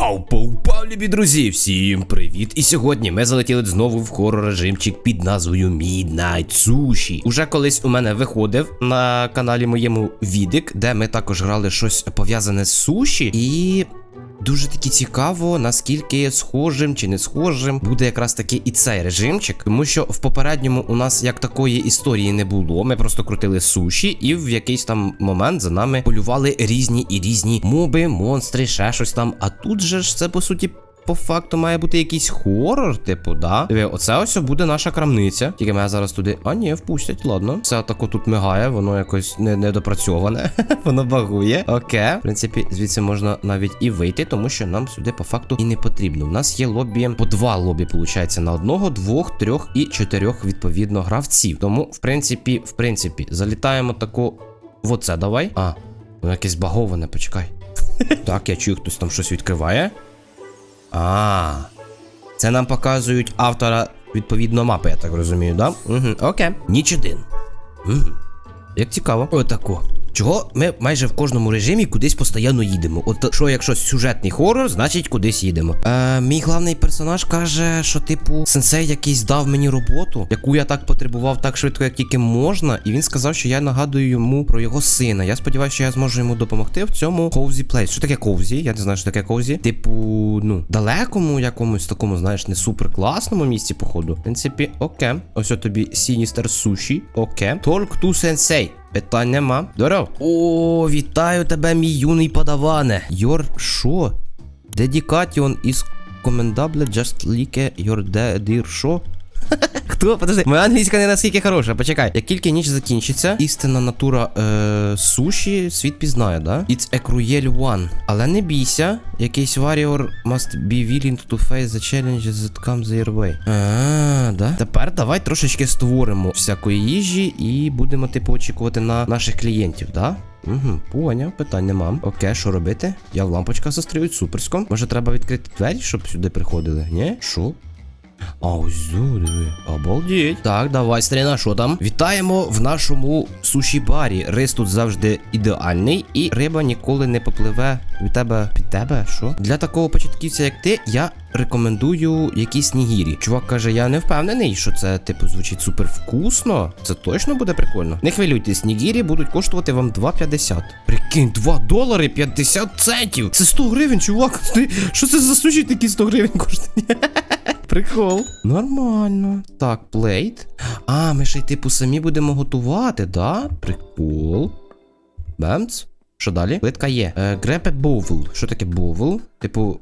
Пау, пау, любі друзі! Всім привіт! І сьогодні ми залетіли знову в хоррор режимчик під назвою Midnight Sushi. Уже колись у мене виходив на каналі моєму відик, де ми також грали щось пов'язане з суші. І Дуже таки цікаво, наскільки схожим чи не схожим буде якраз таки і цей режимчик, тому що в попередньому у нас як такої історії не було. Ми просто крутили суші, і в якийсь там момент за нами полювали різні і різні моби, монстри, ще щось там. А тут же ж це по суті. По факту має бути якийсь хорор, типу, да? Диви, оце ось буде наша крамниця. Тільки мене зараз туди. А, ні, впустять, ладно. Все тако тут мигає, воно якось не, недопрацьоване. воно багує. Окей. В принципі, звідси можна навіть і вийти, тому що нам сюди по факту і не потрібно. У нас є лобі по два лобі, виходить, на одного, двох, трьох і чотирьох, відповідно, гравців. Тому, в принципі, в принципі, залітаємо таку. В оце давай. А, воно якесь баговане, почекай. так, я чую, хтось там щось відкриває. А, це нам показують автора відповідно мапи, я так розумію, да? Угу, окей. Ніч один. Угу. Як цікаво. Отако. Чого ми майже в кожному режимі кудись постійно їдемо. От що, якщо сюжетний хорор, значить кудись їдемо. Е, мій главний персонаж каже, що, типу, сенсей якийсь дав мені роботу, яку я так потребував так швидко, як тільки можна. І він сказав, що я нагадую йому про його сина. Я сподіваюся, що я зможу йому допомогти в цьому Cozy Place. Що таке Cozy? Я не знаю, що таке Cozy. Типу, ну, далекому, якомусь такому, знаєш, не супер класному місці, походу. В принципі, окей. Ось тобі Sinister Sushi. Окей. Talk to Sensei. Питань нема. Здоров. О, вітаю тебе, мій юний подаване. Йор що? Dedication із commendable just like your dear що? Хто? Подожди, моя англійська не наскільки хороша. Почекай. Як тільки ніч закінчиться, істинна натура е, суші світ пізнає, да? It's a cruel one. Але не бійся, якийсь warrior must be willing to face the challenges that come their way. А, да? Тепер давай трошечки створимо всякої їжі і будемо, типу, очікувати на наших клієнтів, да? Угу, поняв, питань нема. Окей, що робити? Я в лампочках застрілюють, суперсько. Може треба відкрити двері, щоб сюди приходили? Ні? Що? А ось диви. Обалдеть. Так, давай, старина, що там? Вітаємо в нашому суші-барі. Рис тут завжди ідеальний, і риба ніколи не попливе від тебе під тебе. Що? Для такого початківця, як ти, я рекомендую якісь нігірі. Чувак каже, я не впевнений, що це, типу, звучить супер вкусно. Це точно буде прикольно. Не хвилюйтесь, нігірі будуть коштувати вам 2,50. Прикинь, 2 долари 50 центів. Це 100 гривень, чувак. Ти... Що це за суші такі 100 гривень коштує? Прикол. Нормально. Так, плейт. А, ми ще й типу самі будемо готувати, да? Прикол. Бемц. Що далі? Плитка є. Е, Грепе боувл. Що таке боувл? Типу.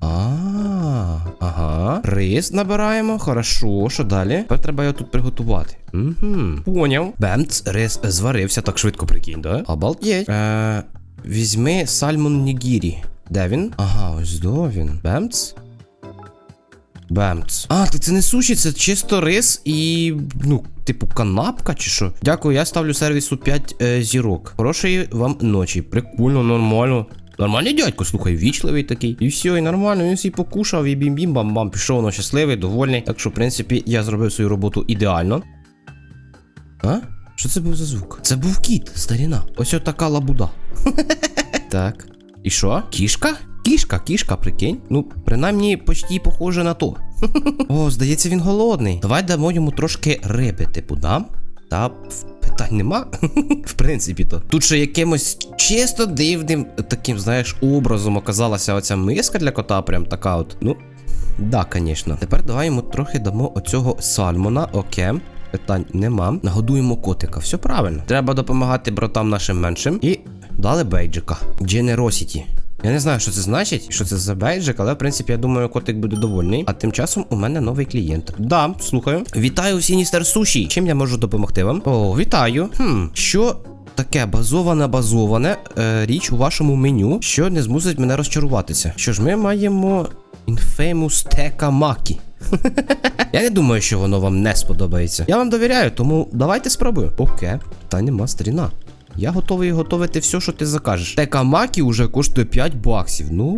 А, ага. Рис набираємо. Хорошо, що далі? Тепер треба його тут приготувати. Угу. Поняв. Бемц, рис зварився так швидко, прикинь, да? Обалдеть. Е, візьми сальмон нігірі. Де він? Ага, ось до він. Бемц. Бемц. А, то це не суші, це чисто рис і. ну, типу, канапка чи що? Дякую, я ставлю сервісу 5 е, зірок. Хорошої вам ночі. Прикольно, нормально. Нормальний дядько, слухай, вічливий такий. І все, і нормально, він всі покушав, і бім-бім-бам-бам. Пішов воно щасливий, довольний. Так що, в принципі, я зробив свою роботу ідеально. А? Що це був за звук? Це був кіт, старіна. Ось така лабуда. Так. І що? Кішка? Кішка, кішка, прикинь. Ну, принаймні, почти похоже на то. О, здається, він голодний. Давай дамо йому трошки риби, типу, дам? Та питань нема. В принципі, то. Тут ще якимось чисто дивним таким, знаєш, образом оказалася оця миска для кота, прям така от. Ну, да, звісно. Тепер давай йому трохи дамо оцього сальмона, окей. Питань нема. Нагодуємо котика. Все правильно. Треба допомагати братам нашим меншим. І дали бейджика. Generosity. Я не знаю, що це значить, що це за бейджик, але в принципі я думаю, котик буде довольний. А тим часом у мене новий клієнт. Да, слухаю. Вітаю Сіністер Суші. Чим я можу допомогти вам? О, вітаю. Хм, що таке базоване базоване е, річ у вашому меню, що не змусить мене розчаруватися. Що ж, ми маємо Infamous Tekamaki. Я не думаю, що воно вам не сподобається. Я вам довіряю, тому давайте спробую. Окей, та нема стріна. Я готовий готувати все, що ти закажеш. Тека макі вже коштує 5 баксів. Ну,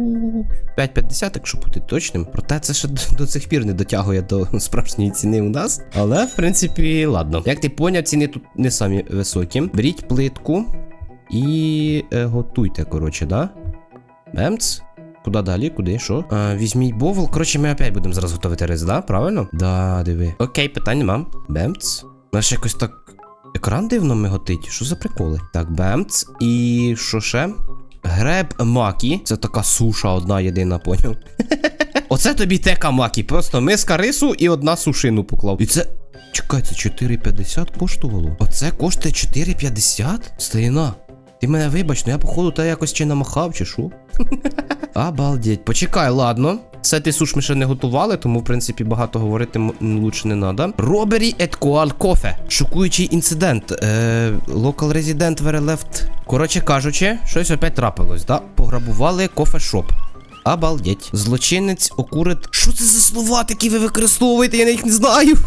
5,50, якщо бути точним. Проте це ще до, до цих пір не дотягує до справжньої ціни у нас. Але, в принципі, ладно. Як ти поняв, ціни тут не самі високі. Беріть плитку і е, готуйте, коротше, да? Бемц. Куди далі? Куди? Що? А, візьміть бовл. Коротше, ми опять будемо зараз готувати рис, да? Правильно? Да, диви. Окей, питань нема. Бемц. Наш якось так. Екран дивно миготить. Що за приколи? Так, бемц. І що ще? Греб макі. Це така суша одна єдина, поняв? Оце тобі тека макі. Просто миска рису і одна сушину поклав. І це. Чекай, це 4,50 коштувало. Оце коштує 4,50? Старіна. Ти мене вибач, ну я походу та якось чи намахав, чи що? Обалдеть. Почекай, ладно. Це ти суш ми ще не готували, тому в принципі багато говорити лучше не надо. Робері Еткуал кофе. Шокуючий інцидент. Е, local resident were. Коротше кажучи, щось опять трапилось, да? Пограбували кофешоп. Обалдеть. Злочинець окурит. Що це за слова такі ви використовуєте? Я їх не знаю.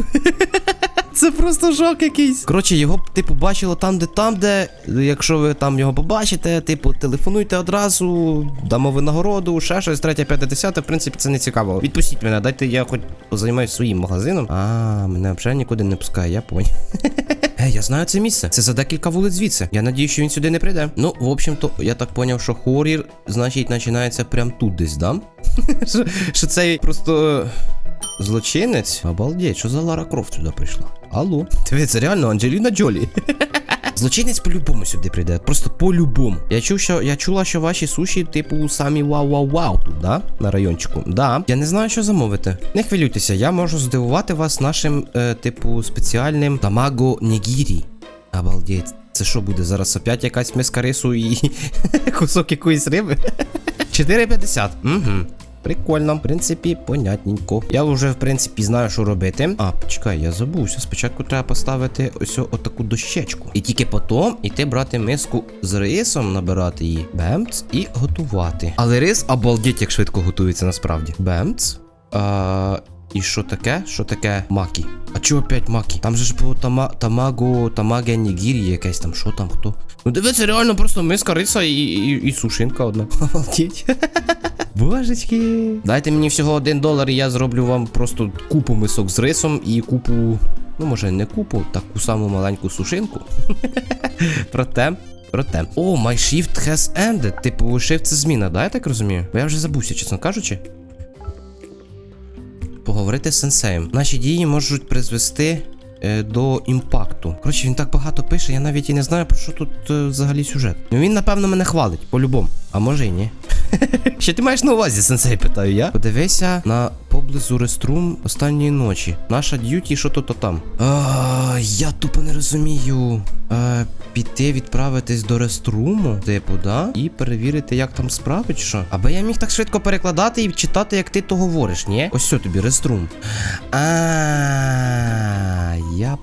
Це просто жах якийсь. Коротше, його типу, бачило там, де там, де. Якщо ви там його побачите, типу, телефонуйте одразу, дамо винагороду, ще щось, третє, п'яте, десяте. В принципі, це не цікаво. Відпустіть мене, дайте я хоч позаймаюся своїм магазином. А, мене взагалі нікуди не пускає, я понял. Е, я знаю це місце. Це за декілька вулиць звідси. Я надію, що він сюди не прийде. Ну, в общем-то, я так поняв, що хорір, значить, починається прямо тут десь, да? що, цей просто. Злочинець? Обалдеть, що за Лара Крофт сюди прийшла? Алло. Це реально Анджеліна Джолі. Злочинець по-любому сюди прийде. Просто по-любому. Я чув, що я чула, що ваші суші, типу, самі вау-вау-вау тут, да? На райончику. Да. Я не знаю, що замовити. Не хвилюйтеся, я можу здивувати вас нашим, е, типу, спеціальним тамаго нігірі. Обалдеть. Це що буде зараз опять якась миска рису і кусок якоїсь риби? 4,50. Угу. Прикольно, в принципі, понятненько. Я вже, в принципі, знаю, що робити. А, почекай, я забувся. Спочатку треба поставити ось отаку дощечку. І тільки потім іти брати миску з рисом, набирати її. Бемц і готувати. Але рис обалдеть, як швидко готується насправді. Бемц. А, і що таке? Що таке макі? А чого опять макі? Там же ж було тама, тамаго, тамаге нігірі якесь там, що там, хто? Ну дивіться, реально просто миска риса і, і, і сушинка одна. Обалдеть. Божечки. Дайте мені всього один долар, і я зроблю вам просто купу мисок з рисом і купу. Ну, може, не купу, таку саму маленьку сушинку. Проте. Проте. О, my shift has ended. Типу, shift це зміна, да, я так розумію? Бо я вже забувся, чесно кажучи. Поговорити з сенсеєм. Наші дії можуть призвести е, до імпакту. Коротше, він так багато пише, я навіть і не знаю, про що тут е, взагалі сюжет. Ну він, напевно, мене хвалить, по-любому. А може і ні. Що ти маєш на увазі, сенсей, питаю я. Подивися на поблизу реструм останньої ночі. Наша д'юті, що тут там. Я тупо не розумію. Піти відправитись до реструму, типу, да? І перевірити, як там справи, чи що. Аби я міг так швидко перекладати і читати, як ти то говориш, ні? Ось що тобі, реструм. А, я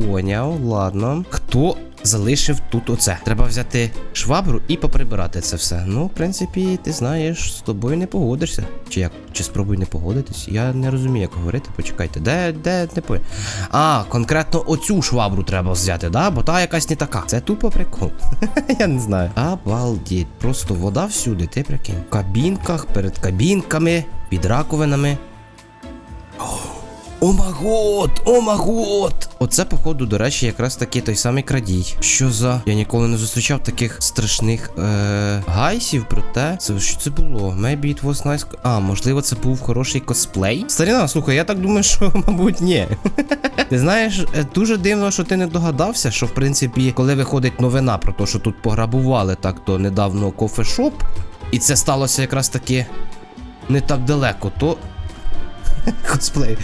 поняв, ладно. Хто залишив тут оце? Треба взяти швабру і поприбирати це все. Ну, в принципі, ти знаєш, з тобою не погодишся. Чи як? Чи спробуй не погодитись? Я не розумію, як говорити. Почекайте, де, де не по. А, конкретно оцю швабру треба взяти, да? Бо та якась не така. Це тупо прикол. Я не знаю. Обалдеть. Просто вода всюди, ти прикинь. В кабінках, перед кабінками, під раковинами. О магот! О магот! Оце, походу, до речі, якраз таки той самий крадій. Що за. Я ніколи не зустрічав таких страшних е... гайсів, проте. Це що це було? Maybe it was nice. А, можливо, це був хороший косплей? Старіна, слухай, я так думаю, що, мабуть, ні. Ти знаєш, е, дуже дивно, що ти не догадався, що в принципі, коли виходить новина про те, що тут пограбували так то недавно кофешоп, і це сталося якраз таки не так далеко, то Косплей.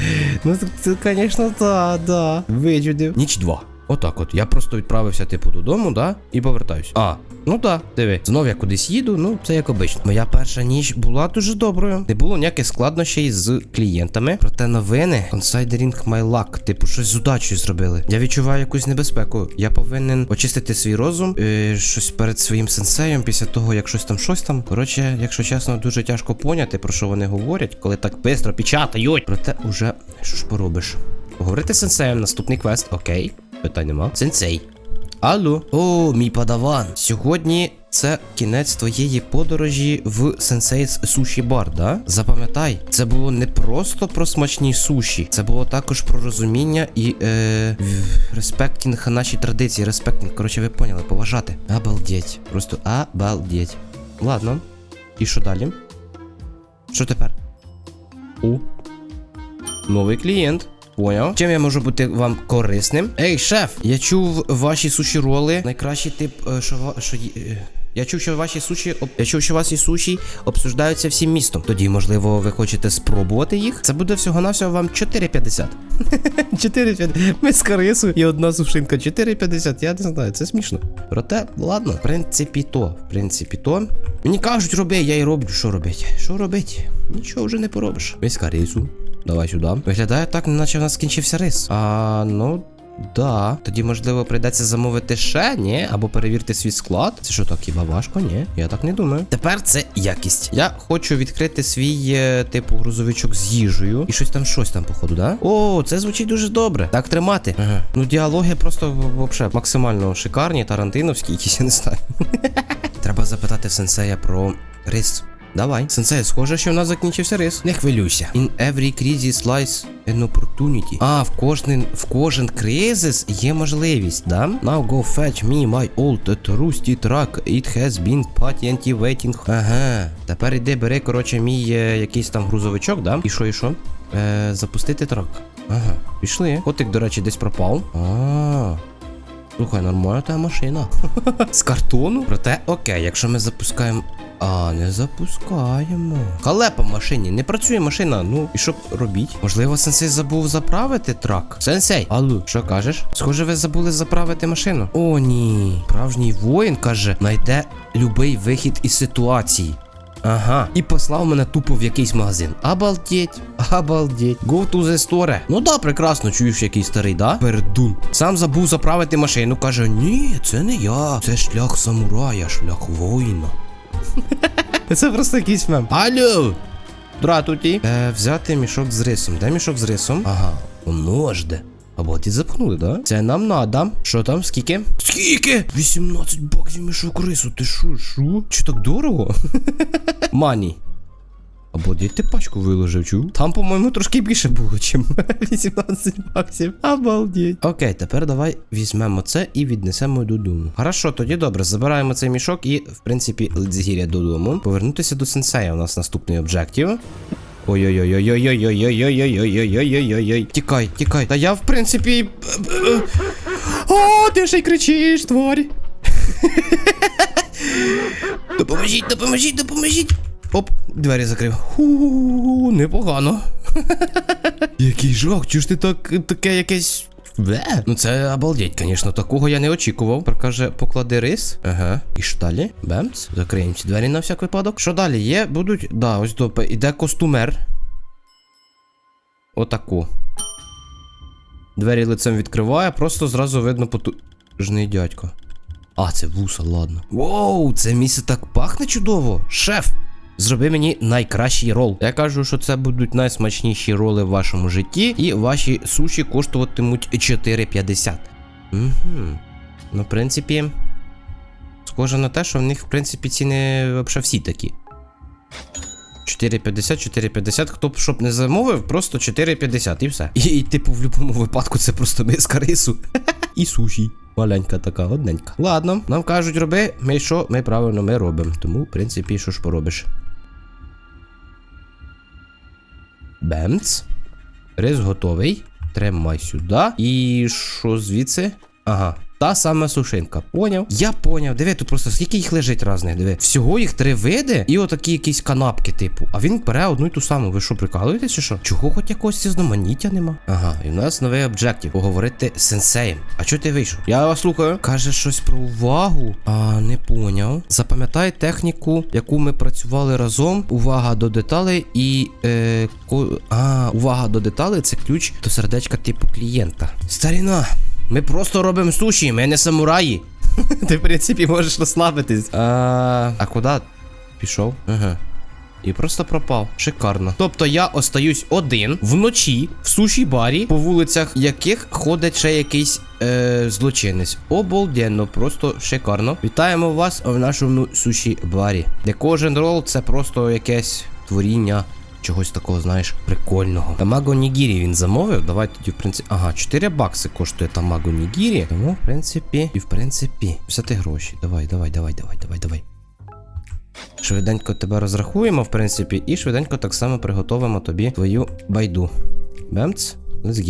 Ну, це, звісно, да, да. Вичудив. Ніч два. Отак от. Я просто відправився, типу, додому, да? І повертаюсь. А, ну да, диви. Знов я кудись їду, ну це як обично. Моя перша ніч була дуже доброю. Не було ніяких складнощей з клієнтами. Проте новини Considering my luck. Типу, щось з удачею зробили. Я відчуваю якусь небезпеку. Я повинен очистити свій розум, е, щось перед своїм сенсеєм, після того, як щось там, щось там. Коротше, якщо чесно, дуже тяжко поняти, про що вони говорять, коли так швидко печатають. Проте уже що ж поробиш? Поговорити з сенсеєм, наступний квест, окей. Питань нема. Сенсей. Алло. О, мій падаван. Сьогодні це кінець твоєї подорожі в Sensei's Sushi Bar, да? Запам'ятай, це було не просто про смачні суші, це було також про розуміння і е, респектінг нашій традиції. Респектінг, коротше, ви поняли, поважати. Обалдеть. Просто обалдеть. Ладно. І що далі? Що тепер? О. Новий клієнт. Поняв. Чим я можу бути вам корисним? Ей, шеф, я чув ваші суші роли. Найкращий тип, е, що що е, Я чув, що ваші суші об- я чув, що ваші суші обсуждаються всім містом. Тоді, можливо, ви хочете спробувати їх. Це буде всього-навсього вам 4,50. 4,50. Ми з рису і одна сушинка. 4,50. Я не знаю, це смішно. Проте, ладно, в принципі, то. В принципі, то. Мені кажуть, роби, я і роблю. Що робить? Що робить? Нічого вже не поробиш. Миска рису. Давай сюди. Виглядає так, наче в нас скінчився рис. А, ну. Да, тоді можливо прийдеться замовити ще, ні? Або перевірити свій склад. Це що так, хіба важко? Ні, я так не думаю. Тепер це якість. Я хочу відкрити свій е, типу грузовичок з їжею. І щось там, щось там, походу, да? О, це звучить дуже добре. Так тримати. Ага. Ну, діалоги просто вообще максимально шикарні, тарантиновські, якісь я не знаю. Треба запитати сенсея про рис. Давай. Сенсей, схоже, що в нас закінчився рис. Не хвилюйся. In every crisis lies an opportunity. А, в кожен, в кожен кризис є можливість, да? Now go fetch me my old rusty truck. It has been patiently waiting. Ага. Тепер іди, бери, коротше, мій е, якийсь там грузовичок, да? І що, і що? Е, запустити трак. Ага, пішли. Котик, до речі, десь пропав. А. Слухай, нормальна та машина. З картону? Проте, окей, якщо ми запускаємо. А, не запускаємо. Халепа в машині, не працює машина. Ну, і що робіть? Можливо, сенсей забув заправити трак. Сенсей, алло, що кажеш? Схоже, ви забули заправити машину. О, ні. Справжній воїн каже, знайде любий вихід із ситуації. Ага, і послав мене тупо в якийсь магазин. Обалдеть, обалдеть. Go to the store. Ну да, прекрасно, чуєш який старий, да? Пердун. Сам забув заправити машину. Каже: Ні, це не я. Це шлях самурая, шлях воїна. Це просто якийсь мем. Алло! Дратуті. Е, взяти мішок з рисом. Де мішок з рисом? Ага, ж де. Або ті запхнули, да? Це нам надо. Що там? Скільки? Скільки? 18 баксів мішок рису. Ти що, що? Чи так дорого? Мані. Або де ти пачку виложив, чу? Там, по-моєму, трошки більше було, чим 18 баксів. Обалдеть. Окей, тепер давай візьмемо це і віднесемо додому. Хорошо, тоді добре, забираємо цей мішок і, в принципі, ледзгіря додому. Повернутися до сенсея. У нас наступний об'єктив. Ой-ой-ой-ой-ой-ой-ой-ой-ой-ой-ой-ой-ой-ой-ой. Тікай, тікай. Та я, в принципі. О, ти ще й кричиш, тварь. Допоможіть, допоможіть, допоможіть. Оп, двері закрив. Ху, непогано. Який жах, чого ж ти так таке якесь. Бе. Ну це обалдеть, звісно, такого я не очікував. Прокаже, поклади рис. Ага. І що далі? Бемц. Закриємо ці двері на всяк випадок. Що далі є? Будуть. Да, ось до іде костюмер. Отаку. Двері лицем відкриває, просто зразу видно потужний дядько. А, це вуса, ладно. Воу, це місце так пахне чудово. Шеф! Зроби мені найкращий рол. Я кажу, що це будуть найсмачніші роли в вашому житті, і ваші суші коштуватимуть 4,50. Угу. Ну, в принципі, схоже на те, що в них, в принципі, ціни взагалі всі такі. 4,50, 4,50. Хто б щоб не замовив, просто 4,50 і все. І, і, типу, в будь-якому випадку це просто миска рису. і суші. Маленька така, одненька. Ладно, нам кажуть, роби, ми що, ми правильно ми робимо. Тому, в принципі, що ж поробиш. Бемц. Рис готовий. Тримай сюди. І що звідси? Ага. Та сама сушинка. Поняв? Я поняв. Диви, тут просто скільки їх лежить разних, диви. Всього їх три види, і отакі якісь канапки, типу. А він бере одну і ту саму. Ви що, прикалуєтесь чи що? Чого хоч якогось різноманіття нема? Ага, і в нас новий об'єктив. Поговорити з сенсеєм. А чого ти вийшов? Я вас слухаю. Каже щось про увагу. А, не поняв. Запам'ятай техніку, яку ми працювали разом. Увага до деталей і. Е, ко... А, увага до деталей це ключ до сердечка типу клієнта. Старіна. Ми просто робимо суші, ми не самураї. Ти, в принципі, можеш розслабитись. А, а куди пішов? Ага. І просто пропав. Шикарно. Тобто я остаюсь один вночі в суші барі, по вулицях яких ходить ще якийсь е, злочинець. Обалденно, просто шикарно. Вітаємо вас в нашому суші барі. Де кожен рол це просто якесь творіння. Чогось такого, знаєш, прикольного. Тамаго Нігірі він замовив. Давай тоді, в принципі. Ага, 4 бакси коштує Тамаго Нігірі. Тому, в принципі, і в принципі, взяти гроші. Давай, давай, давай, давай, давай, давай. Швиденько тебе розрахуємо, в принципі, і швиденько так само приготовимо тобі твою байду. Бемц, let's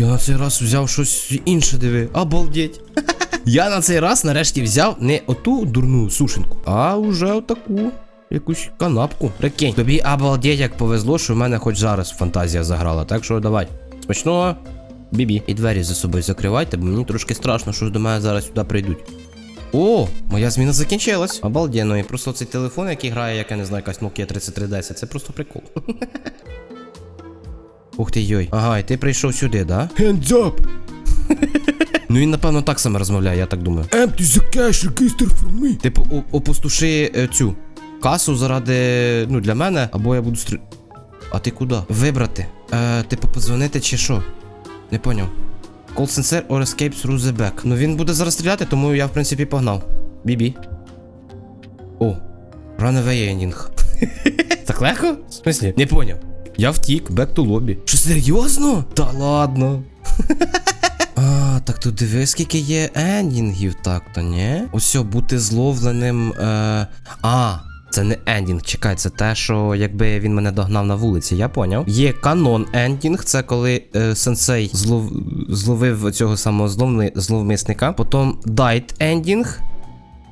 Я на цей раз взяв щось інше, диви. Обалдеть. Я на цей раз нарешті взяв не оту дурну сушенку, а уже отаку. Якусь канапку. Прикинь. Тобі обалдеть, як повезло, що в мене хоч зараз фантазія заграла. Так що давай. Смачного. Бібі. І двері за собою закривайте, бо мені трошки страшно, що до мене зараз сюди прийдуть. О, моя зміна закінчилась. Обалденно. І просто цей телефон, який грає, як я не знаю, якась Nokia 3310, це просто прикол. Ух ти йой. Ага, і ти прийшов сюди, да? Hands up! Ну він, напевно, так само розмовляє, я так думаю. Empty the cash register from me! Типу, о- опустоши е, цю касу заради. Ну, для мене, або я буду стрі. А ти куди? Вибрати. Е, типу, подзвонити чи що? Не поняв. Call sensor or escape through the back. Ну він буде зараз стріляти, тому я, в принципі, погнав. Бібі. О, runaway ending. так легко? В смислі? Не поняв. Я втік, back to lobby. Що серйозно? Та ладно. А, так тут диви, скільки є ендінгів, так то ні? Ось о, бути зловленим. Е... А, це не ендінг, чекай, це те, що якби він мене догнав на вулиці, я поняв. Є канон ендінг, це коли е, сенсей злов... зловив цього самого зловни... зловмисника. Потім дайт ендінг.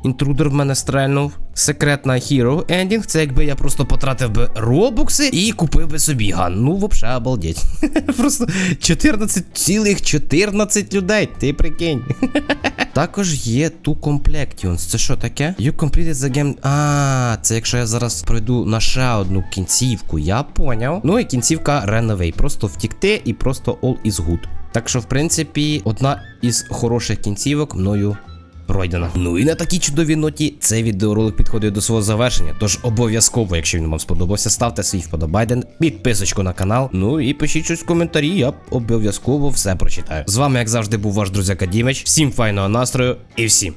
Інтрудер в мене стрельнув. Секретна Hero Ending, це якби я просто потратив би робокси і купив би собі ган. Ну, вообще обалдеть. Просто 14 цілих 14 людей, ти прикинь. Також є ту Complections. Це що таке? You completed the game. А, це якщо я зараз пройду на ще одну кінцівку, я поняв. Ну і кінцівка Renovate. Просто втікти і просто all is good. Так що, в принципі, одна із хороших кінцівок мною пройдена. Ну і на такій чудовій ноті цей відеоролик підходить до свого завершення. Тож обов'язково, якщо він вам сподобався, ставте свій вподобайден, підписочку на канал. Ну і пишіть щось в коментарі, я обов'язково все прочитаю. З вами, як завжди, був ваш друзяка Дімич. Всім файного настрою і всім